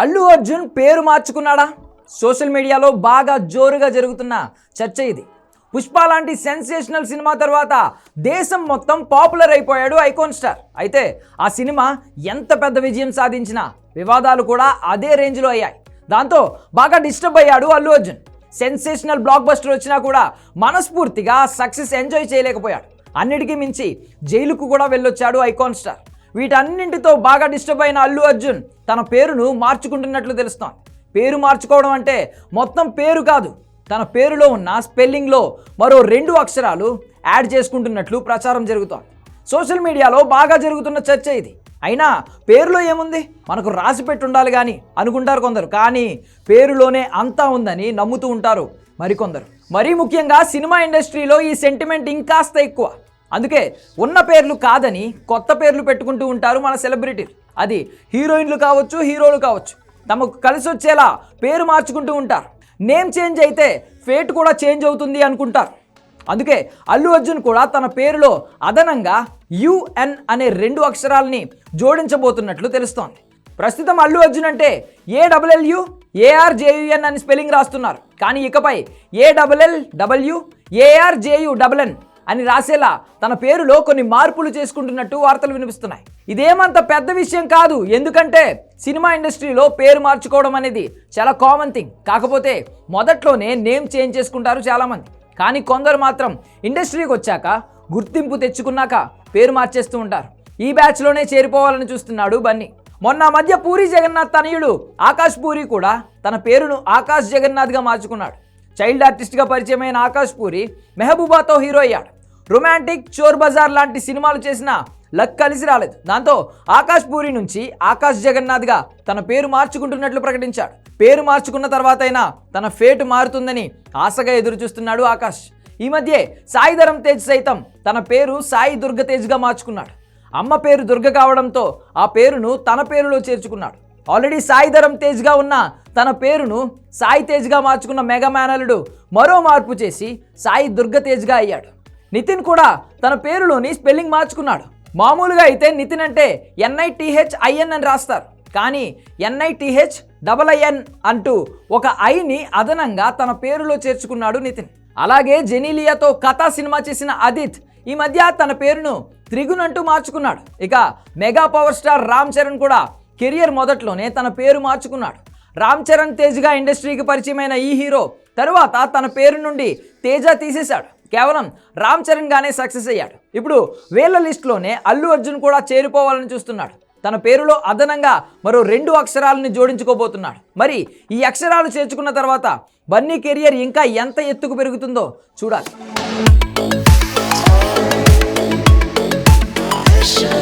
అల్లు అర్జున్ పేరు మార్చుకున్నాడా? సోషల్ మీడియాలో బాగా జోరుగా జరుగుతున్న చర్చ ఇది. పుష్ప లాంటి సెన్సేషనల్ సినిమా తర్వాత దేశం మొత్తం పాపులర్ అయిపోయాడు ఐకాన్ స్టార్. అయితే ఆ సినిమా ఎంత పెద్ద విజయం సాధించినా వివాదాలు కూడా అదే రేంజ్లో అయ్యాయి. దాంతో బాగా డిస్టర్బ్ అయ్యాడు Allu Arjun. Sensational blockbuster వచ్చినా కూడా మనస్ఫూర్తిగా సక్సెస్ ఎంజాయ్ చేయలేకపోయాడు. అన్నిటికీ మించి జైలుకు కూడా వెళ్ళొచ్చాడు ఐకాన్ స్టార్. వీటన్నింటితో బాగా డిస్టర్బ్ అయిన అల్లు అర్జున్ తన పేరును మార్చుకుంటున్నట్లు తెలుస్తోంది. పేరు మార్చుకోవడం అంటే మొత్తం పేరు కాదు తన పేరులో ఉన్న స్పెల్లింగ్లో మరో రెండు అక్షరాలు యాడ్ చేసుకుంటున్నట్లు ప్రచారం జరుగుతోంది. సోషల్ మీడియాలో బాగా జరుగుతున్న చర్చ ఇది. అయినా పేరులో ఏముంది? మనకు రాసి పెట్టి ఉండాలి కానీ అనుకుంటారు కొందరు. కానీ పేరులోనే అంతా ఉందని నమ్ముతూ ఉంటారు మరికొందరు. మరీ ముఖ్యంగా సినిమా ఇండస్ట్రీలో ఈ సెంటిమెంట్ ఇంకాస్త ఎక్కువ. అందుకే ఉన్న పేర్లు కాదని కొత్త పేర్లు పెట్టుకుంటూ ఉంటారు మన సెలబ్రిటీలు అది హీరోయిన్లు కావచ్చు హీరోలు కావచ్చు. తమకు కలిసి వచ్చేలా పేరు మార్చుకుంటూ ఉంటారు. నేమ్ చేంజ్ అయితే ఫేట్ కూడా చేంజ్ అవుతుంది అనుకుంటారు. అందుకే అల్లు అర్జున్ కూడా తన పేరులో అదనంగా యుఎన్ అనే రెండు అక్షరాలని జోడించబోతున్నట్లు తెలుస్తోంది. ప్రస్తుతం అల్లు అర్జున్ అంటే ఏ డబల్ఎల్యు ఏఆర్జేయుఎన్ అని స్పెల్లింగ్ రాస్తున్నారు. కానీ ఇకపై ఏ డబల్ఎల్ డబ్ల్యూ ఏఆర్జేయు డబల్ఎన్ అని రాసేలా తన పేరులో కొన్ని మార్పులు చేసుకుంటున్నట్టు వార్తలు వినిపిస్తున్నాయి. ఇదేమంత పెద్ద విషయం కాదు. ఎందుకంటే సినిమా ఇండస్ట్రీలో పేరు మార్చుకోవడం అనేది చాలా కామన్ థింగ్ కాకపోతే మొదట్లోనే నేమ్ చేంజ్ చేసుకుంటారు చాలామంది. కానీ కొందరు మాత్రం ఇండస్ట్రీకి వచ్చాక గుర్తింపు తెచ్చుకున్నాక పేరు మార్చేస్తూ ఉంటారు. ఈ బ్యాచ్లోనే చేరిపోవాలని చూస్తున్నాడు బన్నీ. మొన్న మధ్య పూరి జగన్నాథ్ తనయుడు ఆకాష్ పూరి కూడా తన పేరును ఆకాష్ జగన్నాథ్గా మార్చుకున్నాడు. చైల్డ్ ఆర్టిస్ట్గా పరిచయమైన ఆకాష్ పూరి మెహబూబాతో హీరో అయ్యాడు. రొమాంటిక్ చోర్ బజార్ లాంటి సినిమాలు చేసిన లక్ కలిసి రాలేదు. దాంతో ఆకాష్ పూరి నుంచి ఆకాష్ జగన్నాథ్గా తన పేరు మార్చుకుంటున్నట్లు ప్రకటించాడు. పేరు మార్చుకున్న తర్వాత అయినా తన ఫేటు మారుతుందని ఆశగా ఎదురు చూస్తున్నాడు ఆకాష్. ఈ మధ్యే సాయి ధరమ్ తేజ్ సైతం తన పేరు సాయి దుర్గ తేజ్గా మార్చుకున్నాడు. అమ్మ పేరు దుర్గ కావడంతో ఆ పేరును తన పేరులో చేర్చుకున్నాడు. ఆల్రెడీ సాయిధరం తేజ్గా ఉన్న తన పేరును సాయి తేజ్గా మార్చుకున్న మెగా మేనలుడు మరో మార్పు చేసి సాయి దుర్గ తేజ్గా అయ్యాడు. నితిన్ కూడా తన పేరులోని స్పెల్లింగ్ మార్చుకున్నాడు. మామూలుగా అయితే నితిన్ అంటే ఎన్ఐటిహెచ్ ఐఎన్ అని రాస్తారు. కానీ ఎన్ఐటిహెచ్ డబల్ ఐఎన్ అంటూ ఒక ఐని అదనంగా తన పేరులో చేర్చుకున్నాడు నితిన్. అలాగే జెనీలియాతో కథా సినిమా చేసిన అదిత్ ఈ మధ్య తన పేరును త్రిగుణ్ అంటూ మార్చుకున్నాడు. ఇక mega power star Ram Charan కూడా కెరియర్ మొదట్లోనే తన పేరు మార్చుకున్నాడు. రామ్ చరణ్ తేజ్గా ఇండస్ట్రీకి పరిచయమైన ఈ హీరో తరువాత తన పేరు నుండి తేజ తీసేశాడు. కేవలం రామ్ చరణ్ గానే సక్సెస్ అయ్యాడు. ఇప్పుడు వేల లిస్టులోనే అల్లు అర్జున్ కూడా చేరిపోవాలని చూస్తున్నాడు. తన పేరులో అదనంగా మరో రెండు అక్షరాలను జోడించుకోబోతున్నాడు. మరి ఈ అక్షరాలు చేర్చుకున్న తర్వాత బన్నీ కెరియర్ ఇంకా ఎంత ఎత్తుకు పెరుగుతుందో చూడాలి. Sợ